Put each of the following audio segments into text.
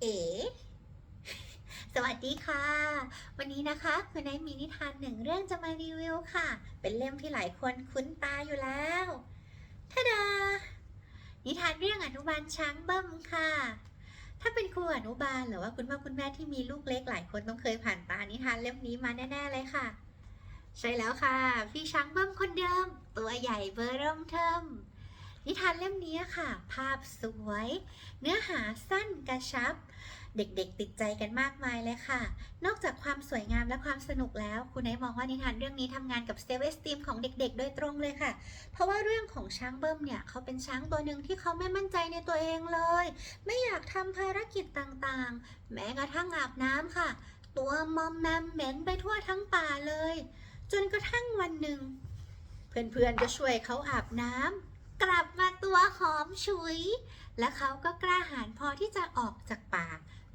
เอ๋สวัสดีค่ะ วันนี้นะคะคุณนายมีนิทานหนึ่งเรื่องจะมารีวิวค่ะ เป็นเล่มที่หลายคนคุ้นตาอยู่แล้วทะดา นิทานเรื่องอนุบาลช้างเบิ้มค่ะ ถ้าเป็นครูอนุบาลหรือว่าคุณพ่อคุณแม่ที่มีลูกเล็กหลายคนต้องเคยผ่านตานิทานเล่มนี้มาแน่ๆเลยค่ะ ใช่แล้วค่ะ พี่ช้างเบิ้มคนเดิม ตัวใหญ่เบอร์เริ่มเทิม นิทานเล่มนี้ค่ะ ภาพสวย เนื้อหาสั้นกระชับ เด็กๆ ติดใจกันมากมายเลยค่ะ นอกจากความสวยงามและความสนุกแล้ว คุณไนท์มองว่านิทานเรื่องนี้ทำงานกับเซเวสตีมของเด็กๆ โดยตรงเลยค่ะ เพราะว่าเรื่องของช้างเบิ้มเนี่ยเขาเป็นช้างตัวหนึ่งที่เขาไม่มั่นใจในตัวเองเลย ไม่อยากทำภารกิจต่างๆ แม้กระทั่งอาบน้ำค่ะ ตัวมอมแมมเหม็นไปทั่วทั้งป่าเลย จนกระทั่งวันหนึ่งเพื่อนๆก็ช่วยเขาอาบน้ำ กลับมาตัวหอมฉุย และเขาก็กล้าหาญพอที่จะออกจากป่า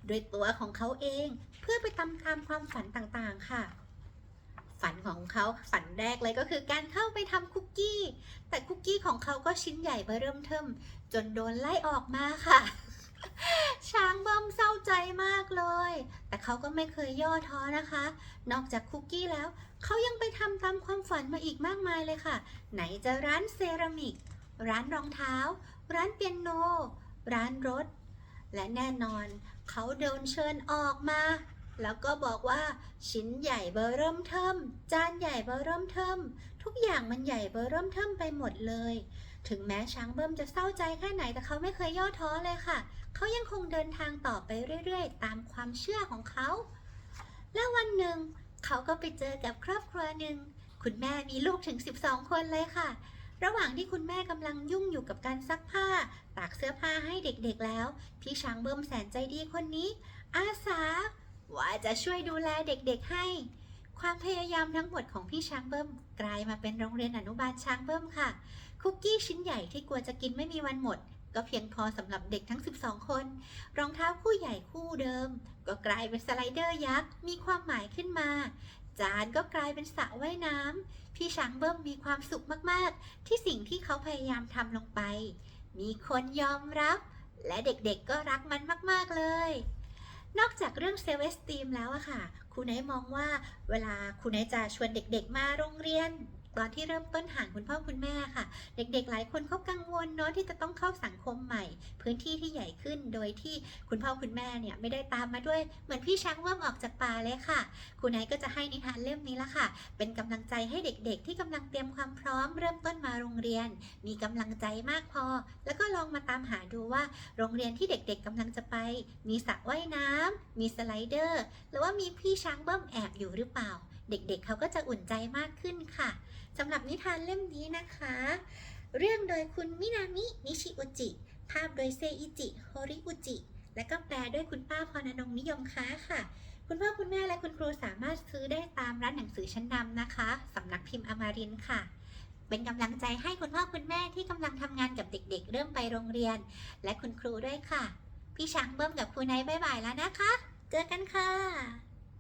ด้วยตัวของเขาเองเพื่อไปตามตามความฝันต่างๆค่ะ ฝันของเขาฝันแรกเลยก็คือการเข้าไปทำคุกกี้ แต่คุกกี้ของเขาก็ชิ้นใหญ่เบอเริ่มเทิมจนโดนไล่ออกมาค่ะ ช้างเบิ้มเศร้าใจมากเลย แต่เขาก็ไม่เคยย่อท้อนะคะ นอกจากคุกกี้แล้ว เขายังไปทำตามความฝันมาอีกมากมายเลยค่ะ ไหนจะร้านเซรามิก ร้านรองเท้า ร้านเปียโน ร้านรถ และแน่นอน เขาโดนเชิญออกมา แล้วก็บอกว่า ชิ้นใหญ่เบอร์เริ่มเทิม จานใหญ่เบอร์เริ่มเทิม ทุกอย่างมันใหญ่เบอร์เริ่มเทิมไปหมดเลย ถึงแม้ช้างเบิ้มจะเศร้าใจแค่ไหนแต่เขาไม่เคยย่อท้อเลยค่ะ เขายังคงเดินทางต่อไปเรื่อยๆ ตามความเชื่อของเขา แล้ววันหนึ่งเขาก็ไปเจอกับครอบครัวหนึ่งคุณแม่มีลูกถึง 12 คนเลยค่ะ ระหว่างที่คุณแม่กำลังยุ่งอยู่กับการซักผ้า ตากเสื้อผ้าให้เด็กๆแล้ว พี่ช้างเบิ้มแสนใจดีคนนี้ อาสา ว่าจะช่วยดูแลเด็กๆให้ ความพยายามทั้งหมดของพี่ช้างเบิ้มกลายมาเป็นโรงเรียนอนุบาลช้างเบิ้มค่ะ คุกกี้ชิ้นใหญ่ที่กลัวจะกินไม่มีวันหมด ก็เพียงพอสำหรับเด็กทั้ง 12 คน รองเท้าคู่ใหญ่คู่เดิม ก็กลายเป็นสไลเดอร์ยักษ์มีความหมายขึ้นมา จานก็กลายเป็นสระว่ายน้ำพี่ช้างเบิ้มมีความสุขมากๆ ที่สิ่งที่เขาพยายามทำลงไป มีคนยอมรับ และเด็กๆก็รักมันมากๆเลย นอกจากเรื่องเซลล์เวสตีมแล้วอะค่ะครูไนมองว่าเวลาครูไนจะชวนเด็กๆมาโรงเรียน ตอนที่เริ่มต้นห่างคุณพ่อคุณแม่ค่ะ เด็กๆ หลายคนเขากังวลเนาะที่จะต้องเข้าสังคมใหม่ พื้นที่ที่ใหญ่ขึ้นโดยที่คุณพ่อคุณแม่เนี่ยไม่ได้ตามมาด้วยเหมือนพี่ช้างวิ่มออกจากป่าเลยค่ะครูไนก็จะให้นิทานเล่มนี้ละค่ะ เป็นกำลังใจให้เด็กๆ ที่กำลังเตรียมความพร้อม เริ่มต้นมาโรงเรียน มีกำลังใจมากพอ แล้วก็ลองมาตามหาดูว่า โรงเรียนที่เด็กๆกำลังจะไป มีสระว่ายน้ำมีสไลเดอร์ หรือว่ามีพี่ช้างเบิ้มแอบอยู่หรือเปล่า เด็กๆ เขาก็จะอุ่นใจมากขึ้นค่ะ สำหรับนิทานเล่มนี้นะคะ เรื่องโดยคุณมินามิ นิชิอุจิ ภาพโดยเซอิจิ โฮริอุจิ และก็แปลด้วยคุณป้าพรนงนิยมค้าค่ะ คุณพ่อคุณแม่และคุณครูสามารถซื้อได้ตามร้านหนังสือชั้นนำนะคะสำนักพิมพ์อมารินค่ะเป็นกำลังใจให้คุณพ่อคุณแม่ที่กำลังทำงานกับเด็ก ๆ เริ่มไปโรงเรียน และคุณครูด้วยค่ะ พี่ช้างเบิ้มกับครูไนท์บ๊ายบายแล้วนะคะ เจอกันค่ะ